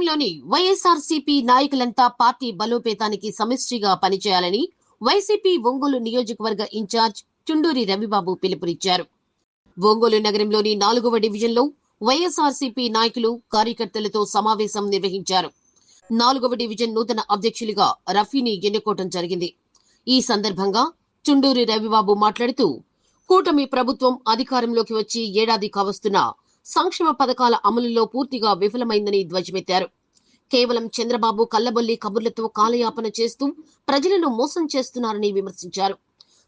నగరంలోని వైఎస్ఆర్సీపీ నాయకులంతా పార్టీ బలోపేతానికి సమిష్టిగా పనిచేయాలని వైసీపీ ఒంగోలు నియోజకవర్గ ఇన్ఛార్జ్ చుండూరి రవిబాబు పిలుపునిచ్చారు. ఒంగోలు నగరంలోని నాలుగవ డివిజన్లో వైఎస్ఆర్సీపీ నాయకులు కార్యకర్తలతో సమావేశం నిర్వహించారు. నాలుగవ డివిజన్ నూతన అధ్యక్షులుగా రఫీని ఎన్నుకోవటం జరిగింది. ఈ సందర్భంగా చుండూరి రవిబాబు మాట్లాడుతూ కూటమి ప్రభుత్వం అధికారంలోకి వచ్చి ఏడాది కావస్తున్నా సంక్షేమ పథకాల అమలులో పూర్తిగా విఫలమైందని ధ్వజమెత్తారు. కేవలం చంద్రబాబు కల్లబొల్లి కబుర్లతో కాలయాపన చేస్తూ ప్రజలను మోసం చేస్తున్నారని విమర్శించారు.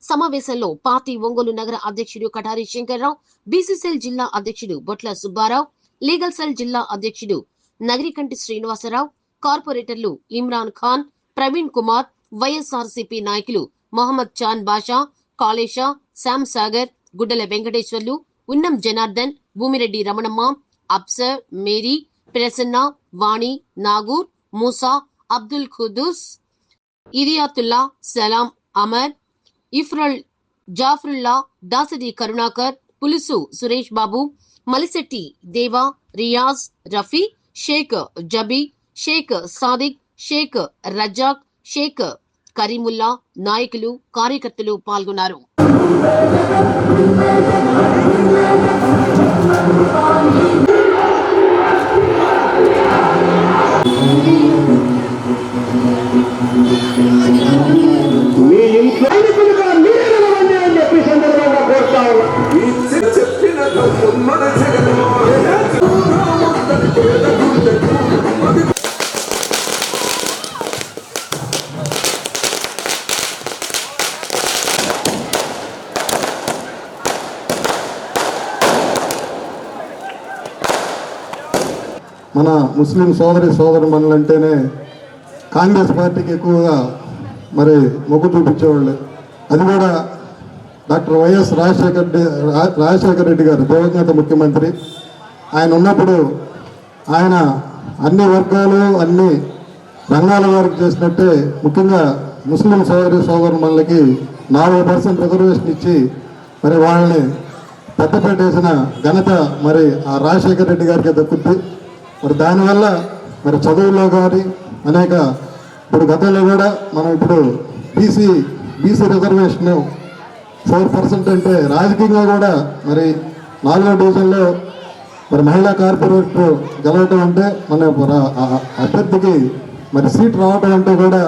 సమావేశంలో పార్టీ ఒంగోలు నగర అధ్యక్షుడు కటారి శంకర్రావు బీసీసీఎల్ జిల్లా అధ్యక్షుడు బొట్ల సుబ్బారావు లీగల్ సెల్ జిల్లా అధ్యక్షుడు నగరికంటి శ్రీనివాసరావు కార్పొరేటర్లు ఇమ్రాన్ ఖాన్ ప్రవీణ్ కుమార్ వైఎస్ఆర్సీపీ నాయకులు మొహమ్మద్ చాన్ బాషా కాళేషా శ్యామ్ సాగర్ గుడ్డల వెంకటేశ్వర్లు ఉన్నం జనార్దన్ భూమిరెడ్డి రమణమ్మ అప్సర్ మేరీ ప్రసన్న వాణి నాగూర్ మూసా అబ్దుల్ ఖుదూస్ ఇరియాతుల్లా సలాం అమర్ ఇఫ్రల్ జాఫరుల్లా దాసరి కరుణాకర్ పులుసు సురేష్ బాబు మలిశెట్టి దేవా రియాజ్ రఫీ షేక్ జబీ షేక్ సాదిక్ షేక్ రజాక్ షేక్ కరీముల్లా నాయకులు కార్యకర్తలు పాల్గొన్నారు. మీ ఇంట్లో సైనికులుగా మీరే నిలవండి అని చెప్పి ఈ సందర్భంగా కోరుతా ఉన్నా. చెప్పినట్టు ఉమ్మడి జగన్ మన ముస్లిం సోదరి సోదరు అంటేనే కాంగ్రెస్ పార్టీకి ఎక్కువగా మరి మొగ్గు చూపించేవాళ్ళు. అది కూడా డాక్టర్ వైఎస్ రాజశేఖర్ రెడ్డి రాజశేఖర్ రెడ్డి గారు దివంగత ముఖ్యమంత్రి. ఆయన ఉన్నప్పుడు ఆయన అన్ని వర్గాలు అన్ని రంగాల వారికి చేసినట్టే ముఖ్యంగా ముస్లిం సోదరి సోదరులకి నాలుగు పర్సెంట్ రిజర్వేషన్ ఇచ్చి మరి వాళ్ళని పెద్దపేట వేసిన ఘనత మరి ఆ రాజశేఖర్ రెడ్డి గారికి దక్కుద్ది. మరి దానివల్ల మరి చదువుల్లో కానీ అనేక ఇప్పుడు గతంలో కూడా మనం ఇప్పుడు BC BC reservation four percent అంటే రాజకీయంగా కూడా మరి నాలుగో డివిజన్లో మరి మహిళా కార్పొరేటర్ గెలవటం అంటే మన అభ్యర్థికి మరి సీట్ రావటం అంటే కూడా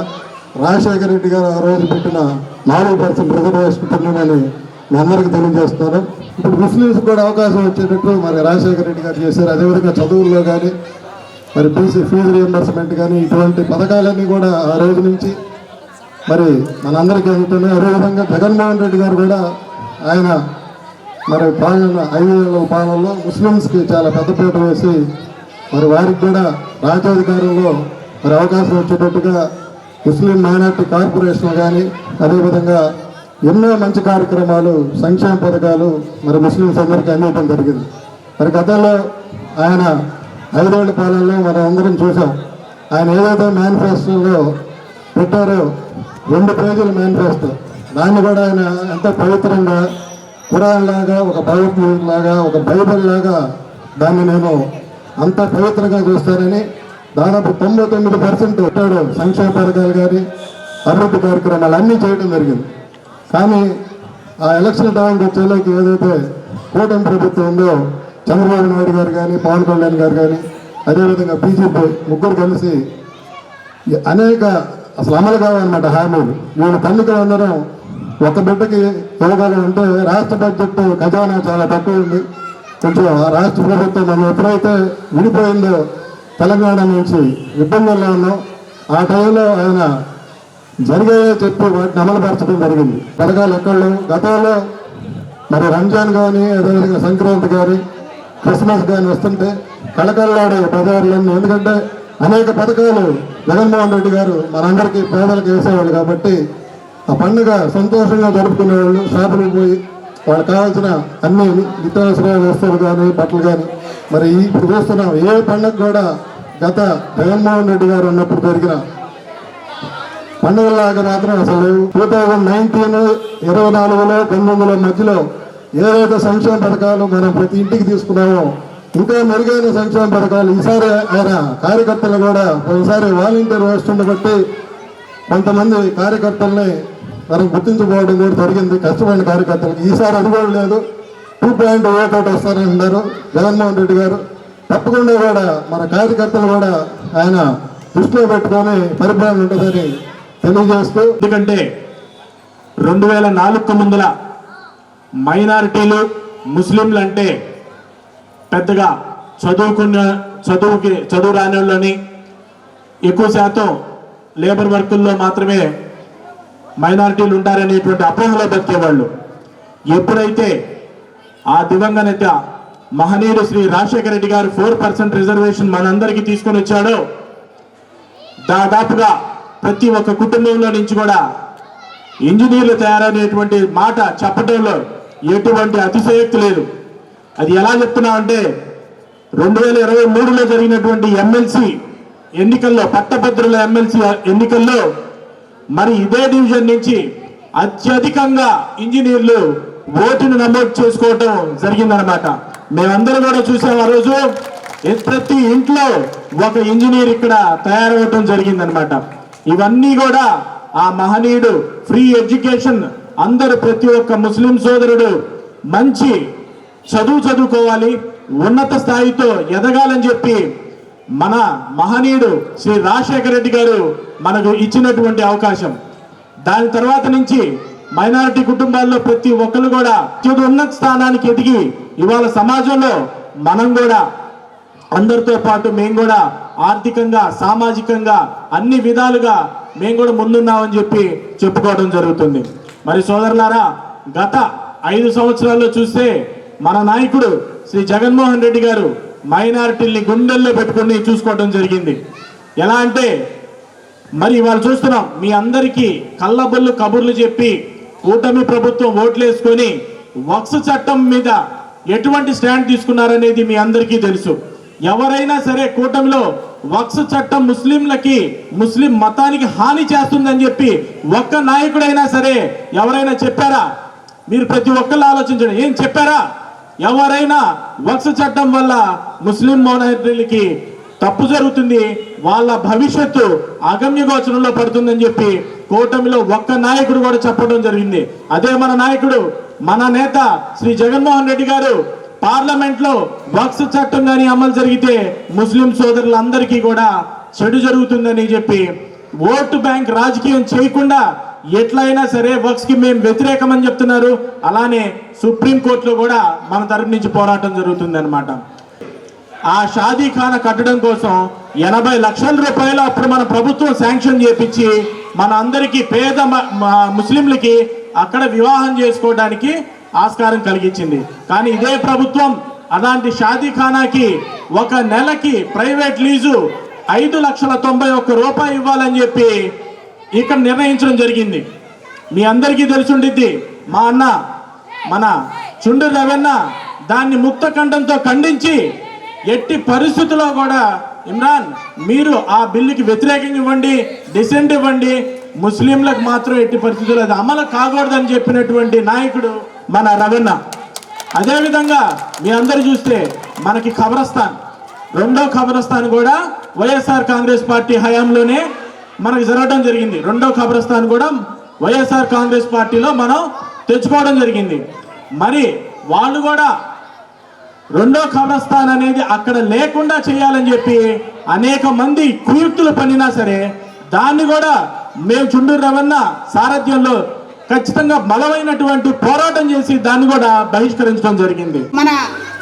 రాజశేఖర రెడ్డి గారు ఆ రోజు పెట్టిన నాలుగు పర్సెంట్ రిజర్వేషన్ పుణ్యమని మీ అందరికీ తెలియజేస్తున్నారు ఇప్పుడు ముస్లిమ్స్ కూడా అవకాశం వచ్చేటట్టు మరి రాజశేఖర రెడ్డి గారు చేశారు. అదేవిధంగా చదువుల్లో కానీ మరి బీసీ ఫీజు రియంబర్స్మెంట్ కానీ ఇటువంటి పథకాలన్నీ కూడా ఆ రోజు నుంచి మరి మనందరికీ అందుతున్నాయి. అదేవిధంగా జగన్మోహన్ రెడ్డి గారు కూడా ఆయన మరి పాలన ఐదేళ్ళ పాలనలో ముస్లిమ్స్కి చాలా పెద్దపీట వేసి మరి వారికి కూడా రాజ్యాధికారంలో మరి అవకాశం వచ్చేటట్టుగా ముస్లిం మైనార్టీ కార్పొరేషన్ కానీ అదేవిధంగా ఎన్నో మంచి కార్యక్రమాలు సంక్షేమ పథకాలు మరి ముస్లింస్ అందరికీ అందించడం జరిగింది. మరి గతంలో ఆయన ఐదేళ్ళ పాలనలో మనం అందరం చూసాం. ఆయన ఏదైతే మేనిఫెస్టోలో పెట్టారో రెండు పేజీల మేనిఫెస్టో దాన్ని కూడా ఆయన ఎంతో పవిత్రంగా ఖురాన్ లాగా ఒక భగవద్గీత లాగా ఒక బైబిల్ లాగా దాన్ని నేను అంత పవిత్రంగా చూస్తానని దాదాపు తొంభై తొమ్మిది పర్సెంట్ పెట్టాడు సంక్షేమ పథకాలు కానీ అభివృద్ధి కార్యక్రమాలు అన్నీ చేయడం జరిగింది. కానీ ఆ ఎలక్షన్ టైంకి వచ్చేలోకి ఏదైతే కూటమి ప్రభుత్వం ఉందో చంద్రబాబు నాయుడు గారు కానీ పవన్ కళ్యాణ్ గారు కానీ అదేవిధంగా బీజేపీ ముగ్గురు కలిసి అనేక అసలు అమలు కావాలన్నమాట హామీలు. వీళ్ళు తల్లిగా ఉండడం ఒక బిడ్డకి ఇవ్వగలం అంటే రాష్ట్ర బడ్జెట్ ఖజానా చాలా తక్కువ ఉంది. కొంచెం ఆ రాష్ట్ర ప్రభుత్వం మనం ఎప్పుడైతే విడిపోయిందో తెలంగాణ నుంచి ఇబ్బందుల్లో ఉన్నాం. ఆ టైంలో ఆయన జరిగాయో చెప్పి వాటిని అమలుపరచడం జరిగింది. పథకాలు ఎక్కడో గతంలో మరి రంజాన్ కానీ అదేవిధంగా సంక్రాంతి కానీ క్రిస్మస్ కానీ వస్తుంటే కళకళలాడే పదార్థాలన్నీ ఎందుకంటే అనేక పథకాలు జగన్మోహన్ రెడ్డి గారు మనందరికీ పేదలకు వేసేవాళ్ళు కాబట్టి ఆ పండుగ సంతోషంగా జరుపుకునే వాళ్ళు షాపులకు పోయి వాళ్ళకి కావాల్సిన అన్ని నిత్యావసర వస్తువులు కానీ బట్టలు కానీ. మరి ఈ ఇప్పుడు చూస్తున్నాం ఏ పండుగ కూడా గత జగన్మోహన్ రెడ్డి గారు ఉన్నప్పుడు జరిగిన పండుగలాగా మాత్రం అసలు టూ థౌజండ్ నైన్టీన్ ఇరవై నాలుగులో పంతొమ్మిదిలో మధ్యలో ఏదైతే సంక్షేమ పథకాలు మనం ప్రతి ఇంటికి తీసుకున్నామో ఇంకా మెరుగైన సంక్షేమ పథకాలు ఈసారి ఆయన కార్యకర్తలు కూడా ఒకసారి వాలంటీర్ వ్యవస్థను బట్టి కొంతమంది కార్యకర్తల్ని మనం గుర్తించుకోవడం కూడా జరిగింది. కష్టమైన కార్యకర్తలకు ఈసారి అనుభవం లేదు. టూ పాయింట్ ఓటౌట్ వస్తారని అన్నారు జగన్మోహన్ రెడ్డి గారు. తప్పకుండా కూడా మన కార్యకర్తలు కూడా ఆయన దృష్టిలో పెట్టుకొని పరిపాలన ఉంటుందని తెలియజేస్తూ ఎందుకంటే రెండు వేల నాలుగు ముందుల మైనారిటీలు ముస్లింలు అంటే పెద్దగా చదువుకున్న చదువుకి చదువు రాని వాళ్ళని ఎక్కువ శాతం లేబర్ వర్కుల్లో మాత్రమే మైనారిటీలు ఉంటారనేటువంటి అపోహలో బతికేవాళ్ళు. ఎప్పుడైతే ఆ దివంగత మహనీయుడు శ్రీ రాజశేఖర రెడ్డి గారు ఫోర్ పర్సెంట్ రిజర్వేషన్ మనందరికీ తీసుకొని వచ్చాడో దాదాపుగా ప్రతి ఒక్క కుటుంబంలో నుంచి కూడా ఇంజనీర్లు తయారనేటువంటి మాట చెప్పడంలో ఎటువంటి అతిశయోక్తి లేదు. అది ఎలా చెప్తున్నా అంటే రెండు వేల ఇరవై మూడులో జరిగినటువంటి ఎమ్మెల్సీ ఎన్నికల్లో పట్టభద్రుల ఎమ్మెల్సీ ఎన్నికల్లో మరి ఇదే డివిజన్ నుంచి అత్యధికంగా ఇంజనీర్లు ఓటును నమోదు చేసుకోవటం జరిగిందనమాట మేమందరం కూడా చూసాం ఆ రోజు ప్రతి ఇంట్లో ఒక ఇంజనీర్ ఇక్కడ తయారవటం జరిగిందనమాట ఇవన్నీ కూడా ఆ మహనీయుడు ఫ్రీ ఎడ్యుకేషన్ అందరు ప్రతి ఒక్క ముస్లిం సోదరుడు మంచి చదువు చదువుకోవాలి ఉన్నత స్థాయితో ఎదగాలని చెప్పి మన మహనీయుడు శ్రీ రాజశేఖర రెడ్డి గారు మనకు ఇచ్చినటువంటి అవకాశం. దాని తర్వాత నుంచి మైనారిటీ కుటుంబాల్లో ప్రతి ఒక్కరు కూడా అత్యుత ఉన్నత స్థానానికి ఎదిగి ఇవాళ సమాజంలో మనం కూడా అందరితో పాటు మేము కూడా ఆర్థికంగా సామాజికంగా అన్ని విధాలుగా మేము కూడా ముందున్నామని చెప్పి చెప్పుకోవడం జరుగుతుంది. మరి సోదరులారా గత ఐదు సంవత్సరాల్లో చూస్తే మన నాయకుడు శ్రీ జగన్మోహన్ రెడ్డి గారు మైనారిటీల్ని గుండెల్లో పెట్టుకుని చూసుకోవడం జరిగింది. ఎలా అంటే మరి ఇవాళ చూస్తున్నాం మీ అందరికీ కళ్ళబొల్లు కబుర్లు చెప్పి కూటమి ప్రభుత్వం ఓట్లేసుకొని వక్స్ చట్టం మీద ఎటువంటి స్టాండ్ తీసుకున్నారనేది మీ అందరికీ తెలుసు. ఎవరైనా సరే కూటమిలో వక్స్ చట్టం ముస్లింలకి ముస్లిం మతానికి హాని చేస్తుందని చెప్పి ఒక్క నాయకుడైనా సరే ఎవరైనా చెప్పారా? మీరు ప్రతి ఒక్కళ్ళు ఆలోచించండి. ఏం చెప్పారా? ఎవరైనా వక్స్ చట్టం వల్ల ముస్లిం మైనారిటీలకి తప్పు జరుగుతుంది వాళ్ళ భవిష్యత్తు అగమ్య గోచరంలో పడుతుందని చెప్పి కూటమిలో ఒక్క నాయకుడు కూడా చెప్పడం జరిగింది. అదే మన నాయకుడు మన నేత శ్రీ జగన్మోహన్ రెడ్డి గారు పార్లమెంట్లో వక్స్ చట్టం కానీ అమలు జరిగితే ముస్లిం సోదరులందరికీ కూడా చెడు జరుగుతుందని చెప్పి ఓటు బ్యాంక్ రాజకీయం చేయకుండా ఎట్లయినా సరే వక్స్కి మేము వ్యతిరేకమని చెప్తున్నారు. అలానే సుప్రీం కోర్టులో కూడా మన తరపు నుంచి పోరాటం జరుగుతుంది ఆ షాదీ ఖానా కట్టడం కోసం ఎనభై లక్షల రూపాయలు అప్పుడు మన ప్రభుత్వం శాంక్షన్ చేపించి మన అందరికీ పేద మ- ముస్లింలకి అక్కడ వివాహం చేసుకోవడానికి ఆస్కారం కలిగించింది. కానీ ఇదే ప్రభుత్వం అలాంటి షాదీఖానాకి ఒక నెలకి ప్రైవేట్ లీజు ఐదు లక్షల తొంభై ఒక్క రూపాయి ఇవ్వాలని చెప్పి ఇక్కడ నిర్ణయించడం జరిగింది. మీ అందరికీ తెలుసుండిద్ది మా అన్న మన చుండు రవెన్న దాన్ని ముక్త కంఠంతో ఖండించి ఎట్టి పరిస్థితుల్లో కూడా ఇమ్రాన్ మీరు ఆ బిల్లుకి వ్యతిరేకంగా ఇవ్వండి డిసెంట్ ఇవ్వండి ముస్లింలకు మాత్రం ఎట్టి పరిస్థితుల్లో అది అమలు కాకూడదని చెప్పినటువంటి నాయకుడు మన రవెన్న అదేవిధంగా మీ అందరు చూస్తే మనకి ఖబరస్థాన్ రెండో ఖబరస్థాన్ కూడా వైఎస్ఆర్ కాంగ్రెస్ పార్టీ హయాంలోనే మనకు జరగడం జరిగింది. రెండో ఖబరస్థాన్ కూడా వైఎస్ఆర్ కాంగ్రెస్ పార్టీలో మనం తెచ్చుకోవడం జరిగింది. మరి వాళ్ళు కూడా రెండో ఖబరస్థాన్ అనేది అక్కడ లేకుండా చేయాలని చెప్పి అనేక మంది కుయుక్తులు పనినా సరే దాన్ని కూడా మేము చుండూరు రవణ సారథ్యంలో ఖచ్చితంగా బలమైనటువంటి పోరాటం చేసి దాన్ని కూడా బహిష్కరించడం జరిగింది. మన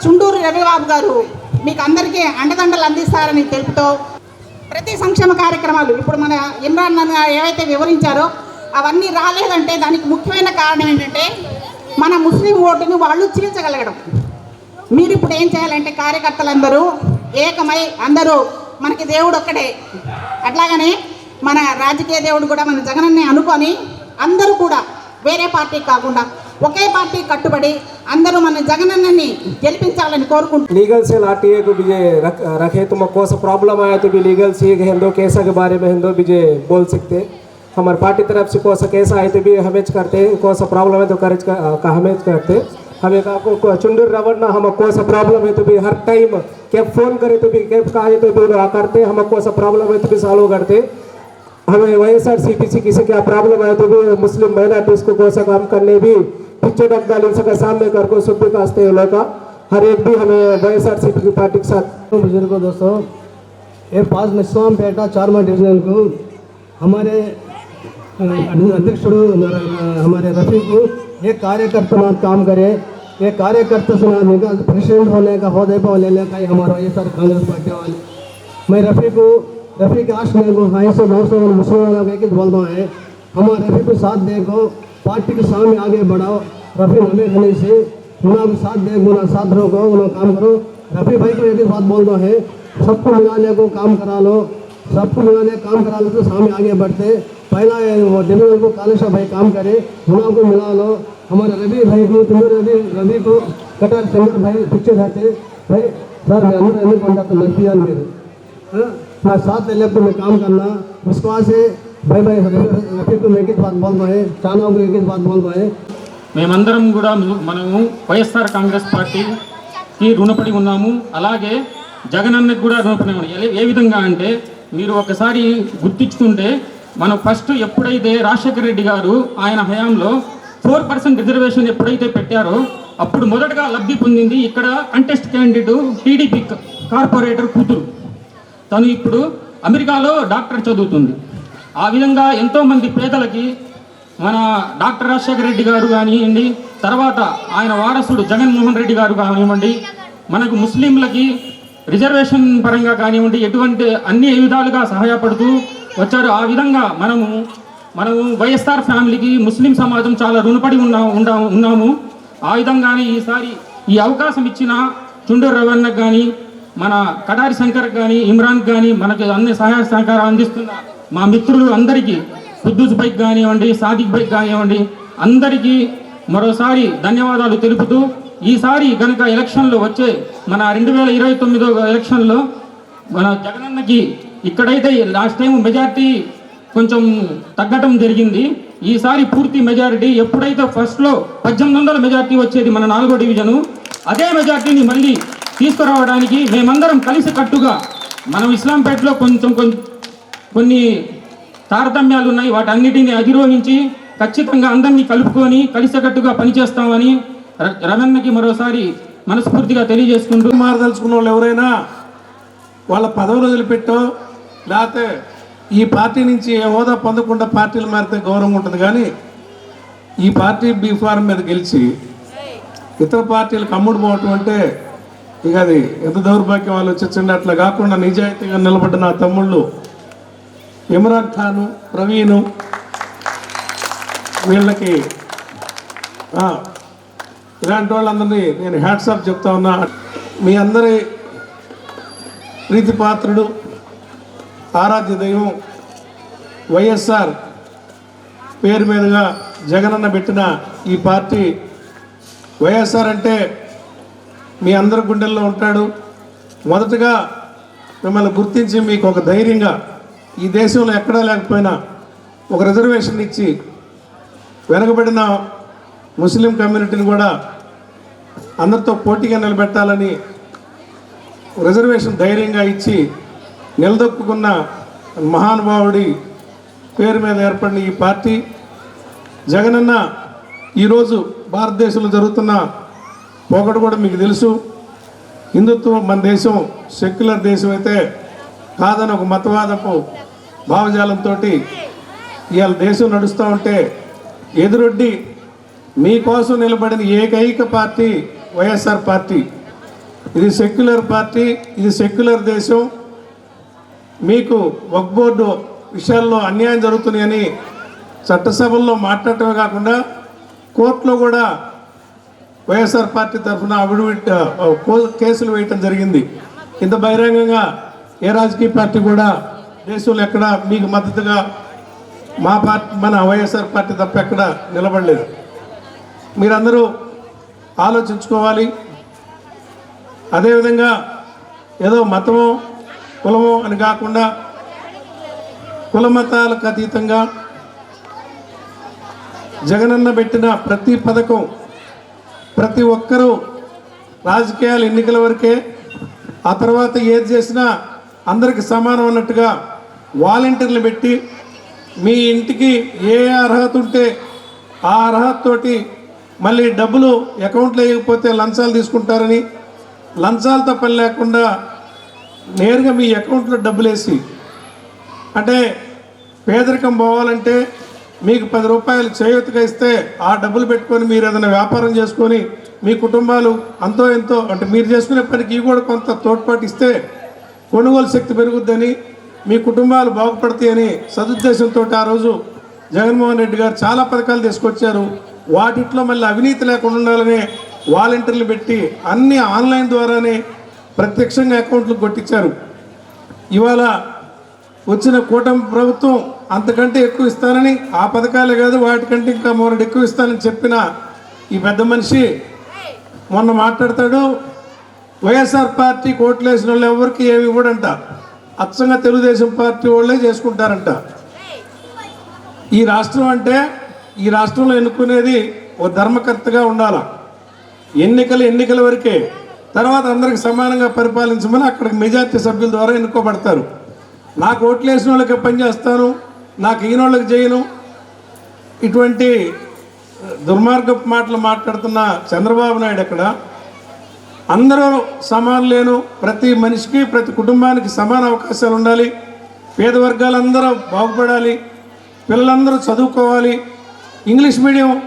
చుండూరు రవిబాబు గారు మీకు అందరికీ అండదండలు అందిస్తారని తెలుపుతూ ప్రతి సంక్షేమ కార్యక్రమాలు ఇప్పుడు మన ఇమ్రాన్ అన్న ఏవైతే వివరించారో అవన్నీ రాలేదంటే దానికి ముఖ్యమైన కారణం ఏంటంటే మన ముస్లిం ఓటుని వాళ్ళు చీల్చగలగడం. మీరు ఇప్పుడు ఏం చేయాలంటే కార్యకర్తలందరూ ఏకమై అందరూ మనకి దేవుడు ఒక్కడే. అట్లాగనే మన రాజకీయ దేవుడు కూడా మన జగనన్నే అనుకొని అందరూ కూడా వేరే పార్టీ కాకుండా ఒకే పార్టీ కట్టుబడి అందరూ మన జగనన్నని గెలిపించాలని కోరుకుంటున్నాను लीगल से लाटीए को भी ये रख, रखे तुम कौन सा प्रॉब्लम आया तो भी लीगल से हिंदू कैसा के बारे में हिंदू भी जे बोल सकते हमारे पार्टी तरफ से कौन सा कैसा आए तो भी हमें करते कौन सा प्रॉब्लम है तो करेज का, का हमें करते हमें का को- को- चुंडूर रवन्ना हमको ऐसा प्रॉब्लम है तो भी हर टाइम कैब फोन करे तो भी कैब का आए तो भी लोग करते हमको ऐसा प्रॉब्लम है तो भी सॉल्व करते हमें వైఎస్ఆర్సీపీసీకి ఇసుక ప్రాబ్లం అవుతుంది को మైనార్టీస్కు काम करने भी पिछड़े डक डाल इसका सामने कर को सुप्री कास्ते लोग हर एक भी हमें వైఎస్ఆర్సీపీ की पार्टी के साथ। बुज़ुर्गों, दोस्तों, ये पास నిస్వాంపేట चारमा डिवीज़न को, हमारे अध्यक्ष हमारे रफीक ये कार्यकर्ता काम करे। ये कार्यकर्ता से प्रेसिडेंट होने का पर लेने का हमारा ये सर कांग्रेस पार्टी वाले। मैं रफी को रफीक आश में को हाँ सौ नौ सौ मुसलमानों के एक दो है। हमारे रफीक को साथ देखो पार्टी के सामने आगे बढ़ाओ। रफी हमें खने से उन्हें को साथ देखो उन्हें साथ रोको उन्हें काम करो। रफी भाई को एक बात दो है। सबको मिलाने को काम करा लो। सबको मिलाने काम करा लो तो सामने आगे बढ़ते। पहला वो डिवीज़न को कालेशा भाई काम करे उन्हें को मिला लो। हमारे रवि भाई को, तुम्हें रवि रवि को कटार चंद्र भाई पीछे रहते। भाई, सर, मैं अंदर रहने को तो लड़कियाँ मेरे हाँ? मैं साथ लेकर में काम करना उसके बाद से भाई भाई रफी को मैं एक बात बोल रहा है चाना को एक बात बोल रहा है మేమందరం కూడా మనము వైఎస్ఆర్ కాంగ్రెస్ పార్టీకి రుణపడి ఉన్నాము అలాగే జగనన్నకి కూడా రుణపడి ఉన్నాము ఏ- ఏ విధంగా అంటే మీరు ఒకసారి గుర్తించుకుంటే మనం ఫస్ట్ ఎప్పుడైతే రాజశేఖర రెడ్డి గారు ఆయన హయాంలో ఫోర్ పర్సెంట్ రిజర్వేషన్ ఎప్పుడైతే పెట్టారో అప్పుడు మొదటగా లబ్ధి పొందింది ఇక్కడ కంటెస్ట్ క్యాండిడేట్ టీడీపీ కార్పొరేటర్ కూతురు తను ఇప్పుడు అమెరికాలో డాక్టర్ చదువుతుంది. ఆ విధంగా ఎంతోమంది పేదలకి మన డాక్టర్ రాజశేఖర రెడ్డి గారు కానివ్వండి తర్వాత ఆయన వారసుడు జగన్మోహన్ రెడ్డి గారు కానివ్వండి మనకు ముస్లింలకి రిజర్వేషన్ పరంగా కానివ్వండి ఎటువంటి అన్ని విధాలుగా సహాయపడుతూ వచ్చారు. ఆ విధంగా మనము మనము వైఎస్ఆర్ ఫ్యామిలీకి ముస్లిం సమాజం చాలా రుణపడి ఉన్నా ఉండా ఉన్నాము. ఆ విధంగానే ఈసారి ఈ అవకాశం ఇచ్చిన చుండూరు రవణకు కానీ మన కడారి శంకర్ కానీ ఇమ్రాన్ కానీ మనకి అన్ని సహాయ సహకారం అందిస్తున్న మా మిత్రులు అందరికీ ఖుద్దూస్ బైక్ కానివ్వండి సాదిక్ బైక్ కానివ్వండి అందరికీ మరోసారి ధన్యవాదాలు తెలుపుతూ ఈసారి కనుక ఎలక్షన్లో వచ్చే మన రెండు వేల ఇరవై తొమ్మిదో ఎలక్షన్లో మన జగనన్నకి ఇక్కడైతే లాస్ట్ టైం మెజార్టీ కొంచెం తగ్గటం జరిగింది. ఈసారి పూర్తి మెజారిటీ ఎప్పుడైతే ఫస్ట్లో పద్దెనిమిది వందల మెజార్టీ వచ్చేది మన నాలుగో డివిజను అదే మెజార్టీని మళ్ళీ తీసుకురావడానికి మేమందరం కలిసి కట్టుగా మనం ఇస్లాంపేటలో కొంచెం కొన్ని తారతమ్యాలు ఉన్నాయి. వాటన్నిటిని అధిరోహించి ఖచ్చితంగా అందరినీ కలుపుకొని కలిసికట్టుగా పనిచేస్తామని ర- రమణకి మరోసారి మనస్ఫూర్తిగా తెలియజేసుకుంటూ మారదలుచుకున్న వాళ్ళు ఎవరైనా వాళ్ళ పదవులు వదిలిపెట్టో లేకపోతే ఈ పార్టీ నుంచి హోదా పొందకుండా పార్టీలు మారితే గౌరవం ఉంటుంది. కానీ ఈ పార్టీ బీ ఫార్మ్ మీద గెలిచి ఇతర పార్టీలకు అమ్ముడు పోవటం అంటే ఇక అది ఎంత దౌర్భాగ్యం ఆలోచించండి. అట్లా కాకుండా నిజాయితీగా నిలబడ్డ నా తమ్ముళ్ళు ఇమ్రాన్ ఖాను ప్రవీణు వీళ్ళకి ఇలాంటి వాళ్ళందరినీ నేను హ్యాట్సాప్ చెప్తా ఉన్నా. మీ అందరి ప్రీతిపాత్రుడు ఆరాధ్య దైవం వైఎస్ఆర్ పేరు మీదుగా జగనన్న పెట్టిన ఈ పార్టీ వైఎస్ఆర్ అంటే మీ అందరి గుండెల్లో ఉంటాడు. మొదటగా మిమ్మల్ని గుర్తించి మీకు ఒక ధైర్యంగా ఈ దేశంలో ఎక్కడా లేకపోయినా ఒక రిజర్వేషన్ ఇచ్చి వెనకబడిన ముస్లిం కమ్యూనిటీని కూడా అందరితో పోటీగా నిలబెట్టాలని రిజర్వేషన్ ధైర్యంగా ఇచ్చి నిలదొక్కున్న మహానుభావుడి పేరు మీద ఏర్పడిన ఈ పార్టీ. జగనన్న ఈరోజు భారతదేశంలో జరుగుతున్న ఒకటి కూడా మీకు తెలుసు. హిందుత్వం మన దేశం సెక్యులర్ దేశం అయితే కాదని ఒక మతవాదపు భావజాలంతో ఇవాళ దేశం నడుస్తూ ఉంటే ఎదురొడ్డి మీకోసం నిలబడిన ఏకైక పార్టీ వైఎస్ఆర్ పార్టీ. ఇది సెక్యులర్ పార్టీ ఇది సెక్యులర్ దేశం. మీకు వక్ బోర్డు విషయాల్లో అన్యాయం జరుగుతున్నాయని చట్టసభల్లో మాట్లాడటమే కాకుండా కోర్టులో కూడా వైఎస్ఆర్ పార్టీ తరఫున అవిడివిట్ కేసులు వేయటం జరిగింది. ఇంత బహిరంగంగా ఏ రాజకీయ పార్టీ కూడా దేశంలో ఎక్కడ మీకు మద్దతుగా మా పార్టీ మన వైఎస్ఆర్ పార్టీ తప్ప ఎక్కడ నిలబడలేదు. మీరందరూ ఆలోచించుకోవాలి. అదేవిధంగా ఏదో మతమో కులమో అని కాకుండా కుల మతాలకు అతీతంగా జగనన్న పెట్టిన ప్రతి పథకం ప్రతి ఒక్కరూ రాజకీయాలు ఎన్నికల వరకే ఆ తర్వాత ఏది చేసినా అందరికి సమానం అన్నట్టుగా వాలంటీర్లు పెట్టి మీ ఇంటికి ఏ అర్హత ఉంటే ఆ అర్హతతోటి మళ్ళీ డబ్బులు అకౌంట్లో వేయకపోతే లంచాలు తీసుకుంటారని లంచాలతో పని లేకుండా నేరుగా మీ అకౌంట్లో డబ్బులేసి అంటే పేదరికం పోవాలంటే మీకు పది రూపాయలు చేయూతగా ఇస్తే ఆ డబ్బులు పెట్టుకొని మీరు ఏదైనా వ్యాపారం చేసుకొని మీ కుటుంబాలు అంతో ఎంతో అంటే మీరు చేసుకునే పనికి ఇవి కూడా కొంత తోడ్పాటు ఇస్తే కొనుగోలు శక్తి పెరుగుద్దని మీ కుటుంబాలు బాగుపడతాయని సదుద్దేశంతో ఆ రోజు జగన్మోహన్ రెడ్డి గారు చాలా పథకాలు తీసుకొచ్చారు. వాటిట్లో మళ్ళీ అవినీతి లేకుండా ఉండాలనే వాలంటీర్లు పెట్టి అన్ని ఆన్లైన్ ద్వారానే ప్రత్యక్షంగా అకౌంట్లు కొట్టించారు. ఇవాళ వచ్చిన కూటమి ప్రభుత్వం అంతకంటే ఎక్కువ ఇస్తానని ఆ పథకాలే కాదు వాటికంటే ఇంకా మూరడు ఎక్కువ ఇస్తానని చెప్పిన ఈ పెద్ద మనిషి మొన్న మాట్లాడతాడు వైఎస్ఆర్ పార్టీ కోట్లేసిన వాళ్ళు ఎవరికి ఏమి ఇవ్వడంట. అచ్చంగా తెలుగుదేశం పార్టీ వాళ్ళే చేసుకుంటారంట. ఈ రాష్ట్రం అంటే ఈ రాష్ట్రంలో ఎన్నుకునేది ఓ ధర్మకర్తగా ఉండాల. ఎన్నికలు ఎన్నికల వరకే. తర్వాత అందరికి సమానంగా పరిపాలించమని అక్కడికి మెజార్టీ సభ్యుల ద్వారా ఎన్నుకోబడతారు. నాకు ఓట్లు వేసిన వాళ్ళకి పనిచేస్తాను నాకు ఈయనోళ్ళకి చేయను. ఇటువంటి దుర్మార్గపు మాటలు మాట్లాడుతున్న చంద్రబాబు నాయుడు అక్కడ అందరూ సమానులేను ప్రతి మనిషికి ప్రతి కుటుంబానికి సమాన అవకాశాలు ఉండాలి. పేద వర్గాలందరూ బాగుపడాలి. పిల్లలందరూ చదువుకోవాలి. ఇంగ్లీష్ మీడియం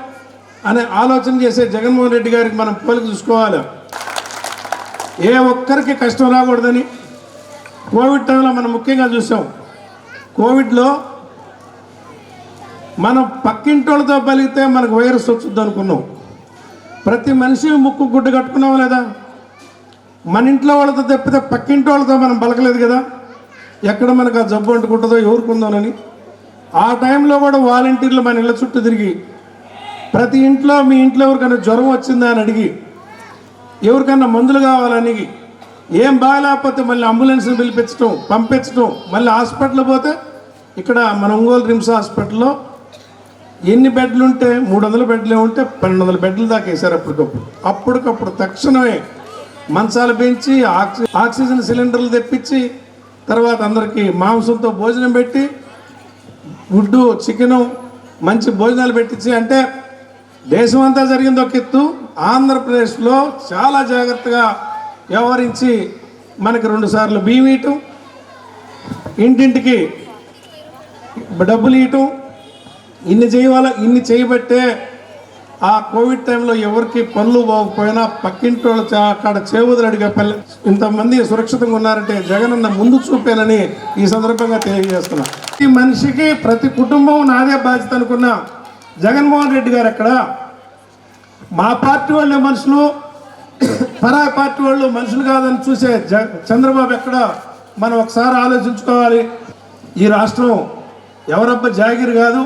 అనే ఆలోచన చేసే జగన్మోహన్ రెడ్డి గారికి మనం పోలిక చూసుకోవాలి. ఏ ఒక్కరికి కష్టం రాకూడదని కోవిడ్ టైంలో మనం ముఖ్యంగా చూసాం. కోవిడ్లో మనం పక్కింటోళ్ళతో పలిగితే మనకు వైరస్ వచ్చుద్ది అనుకున్నాం. ప్రతి మనిషి ముక్కు గుడ్డ కట్టుకున్నాం లేదా? మన ఇంట్లో వాళ్ళతో తప్పితే పక్కింటి వాళ్ళతో మనం బలకలేదు కదా? ఎక్కడ మనకు ఆ జబ్బు అంటుకుంటుందో ఎవరుకుందోనని ఆ టైంలో కూడా వాలంటీర్లు మన ఇళ్ళ చుట్టూ తిరిగి ప్రతి ఇంట్లో మీ ఇంట్లో ఎవరికైనా జ్వరం వచ్చిందా? అని అడిగి ఎవరికైనా మందులు కావాలని ఏం బాగాలేకపోతే మళ్ళీ అంబులెన్స్ని పిలిపించడం పంపించడం మళ్ళీ హాస్పిటల్ పోతే ఇక్కడ మన ఒంగోలు రిమ్స్ హాస్పిటల్లో ఎన్ని బెడ్లు ఉంటే మూడు వందల బెడ్లు ఉంటే పన్నెండు వందల బెడ్లు దాకా వేశారు అప్పటికప్పుడు. అప్పటికప్పుడు తక్షణమే మంచాలు పెంచి ఆక్సి ఆక్సిజన్ సిలిండర్లు తెప్పించి తర్వాత అందరికీ మాంసంతో భోజనం పెట్టి గుడ్డు చికెను మంచి భోజనాలు పెట్టించి అంటే దేశం అంతా జరిగింది ఒక ఎత్తు ఆంధ్రప్రదేశ్లో చాలా జాగ్రత్తగా వ్యవహరించి మనకి రెండు సార్లు బియ్యం ఇయటం ఇంటింటికి డబ్బులు ఇయటం ఇన్ని చేయవాల ఇన్ని చేయబట్టే ఆ కోవిడ్ టైంలో ఎవరికి పనులు పోకపోయినా పక్కింటి వాళ్ళు అక్కడ చేవుదులు అడిగే పల్లె ఇంతమంది సురక్షితంగా ఉన్నారంటే జగనన్న ముందు చూపేనని ఈ సందర్భంగా తెలియజేస్తున్నా. ఈ మనిషికి ప్రతి కుటుంబం నాదే బాధ్యత అనుకున్న జగన్మోహన్ రెడ్డి గారు ఎక్కడ? మా పార్టీ వాళ్ళే మనుషులు పరా పార్టీ వాళ్ళు మనుషులు కాదని చూసే చంద్రబాబు ఎక్కడ? మనం ఒకసారి ఆలోచించుకోవాలి. ఈ రాష్ట్రం ఎవరబ్బ జాగిరి కాదు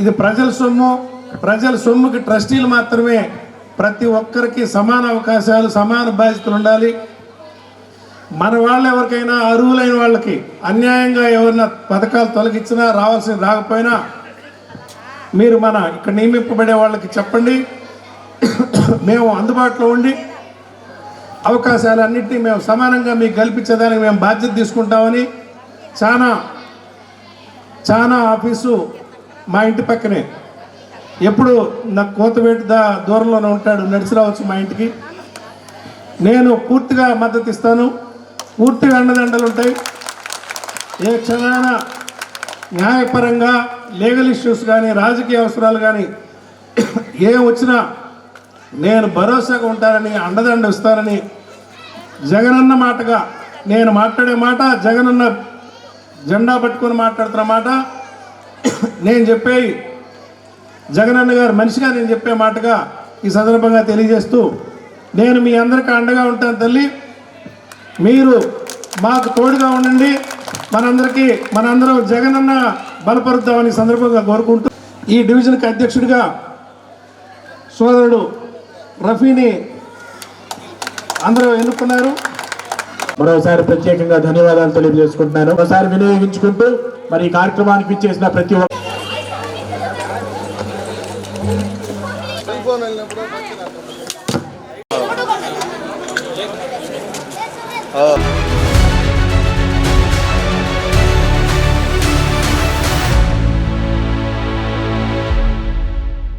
ఇది ప్రజల సొమ్ము. ప్రజల సొమ్ముకి ట్రస్టీలు మాత్రమే ప్రతి ఒక్కరికి సమాన అవకాశాలు సమాన బాధ్యతలు ఉండాలి. మన వాళ్ళు ఎవరికైనా అర్హులైన వాళ్ళకి అన్యాయంగా ఎవరైనా పథకాలు తొలగించినా రావాల్సిన రాకపోయినా మీరు మన ఇక్కడ నియమింపబడే వాళ్ళకి చెప్పండి. మేము అందుబాటులో ఉండి అవకాశాలన్నింటినీ మేము సమానంగా మీకు కల్పించేదానికి మేము బాధ్యత తీసుకుంటామని చాలా చాలా ఆఫీసు మా ఇంటి పక్కనే. ఎప్పుడు నాకు కోతవేటు దా దూరంలోనే ఉంటాడు నడిచి రావచ్చు మా ఇంటికి. నేను పూర్తిగా మద్దతు ఇస్తాను. పూర్తిగా అండదండలు ఉంటాయి. ఏ క్షణాన న్యాయపరంగా లీగల్ ఇష్యూస్ కానీ రాజకీయ అవసరాలు కానీ ఏం వచ్చినా నేను భరోసాగా ఉంటానని అండదండ ఇస్తానని జగనన్న మాటగా నేను మాట్లాడే మాట జగనన్న జెండా పట్టుకొని మాట్లాడుతున్న మాట నేను చెప్పే జగనన్న గారు మనిషిగా నేను చెప్పే మాటగా ఈ సందర్భంగా తెలియజేస్తూ నేను మీ అందరికీ అండగా ఉంటాను తల్లి. మీరు మాకు తోడుగా ఉండండి. మనందరికీ మనందరం జగనన్న బలపరుద్దామని సందర్భంగా కోరుకుంటూ ఈ డివిజన్కి అధ్యక్షుడిగా సోదరుడు రఫీని అందరూ ఎన్నుకున్నారు. మరోసారి ప్రత్యేకంగా ధన్యవాదాలు తెలియజేసుకుంటున్నాను ఒకసారి వినియోగించుకుంటూ మరి ఈ కార్యక్రమానికి ఇచ్చేసిన ప్రతి ఒక్క Oh.